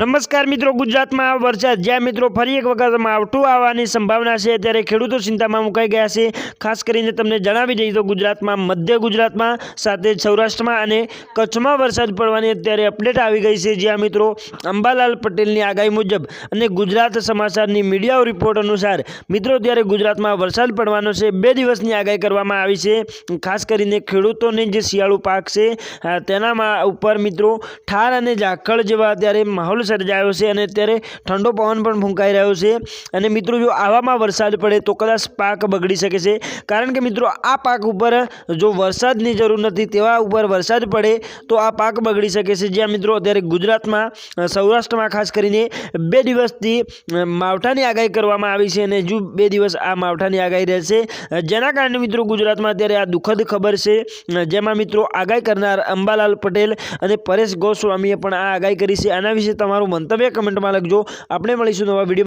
નમસ્કાર મિત્રો, ગુજરાતમાં વરસાદ. જ્યાં મિત્રો ફરી એક વખત માવઠું આવવાની સંભાવના છે, ત્યારે ખેડૂતો ચિંતામાં મુકાઈ ગયા છે. ખાસ કરીને તમને જણાવી દઈએ તો ગુજરાતમાં, મધ્ય ગુજરાતમાં, સાથે સૌરાષ્ટ્રમાં અને કચ્છમાં વરસાદ પડવાની અત્યારે અપડેટ આવી ગઈ છે. જ્યાં મિત્રો અંબાલાલ પટેલની આગાહી મુજબ અને ગુજરાત સમાચારની મીડિયા રિપોર્ટ અનુસાર, મિત્રો ત્યારે ગુજરાતમાં વરસાદ પડવાનો છે. બે દિવસની આગાહી કરવામાં આવી છે. ખાસ કરીને ખેડૂતોને જે શિયાળુ પાક છે તેનામાં ઉપર મિત્રો ઠાર અને ઝાકળ જેવા અત્યારે માહોલ સર્જાયો છે અને અત્યારે ઠંડો પવન પણ ફૂંકાઈ રહ્યો છે. અને મિત્રો, જો આવામાં વરસાદ પડે તો કદાચ પાક બગડી શકે છે. કારણ કે મિત્રો, આ પાક ઉપર જો વરસાદની જરૂર નથી તેવા ઉપર વરસાદ પડે તો આ પાક બગડી શકે છે. જ્યાં મિત્રો, અત્યારે ગુજરાતમાં સૌરાષ્ટ્રમાં ખાસ કરીને બે દિવસથી માવઠાની આગાહી કરવામાં આવી છે અને હજુ બે દિવસ આ માવઠાની આગાહી રહેશે. જેના કારણે મિત્રો, ગુજરાતમાં અત્યારે આ દુઃખદ ખબર છે. જેમાં મિત્રો, આગાહી કરનાર અંબાલાલ પટેલ અને પરેશ ગોસ્વામીએ પણ આ આગાહી કરી છે. આના વિશે તમારું મંતવ્ય કમેન્ટમાં લખજો. આપણે મળીશું નવા વીડિયો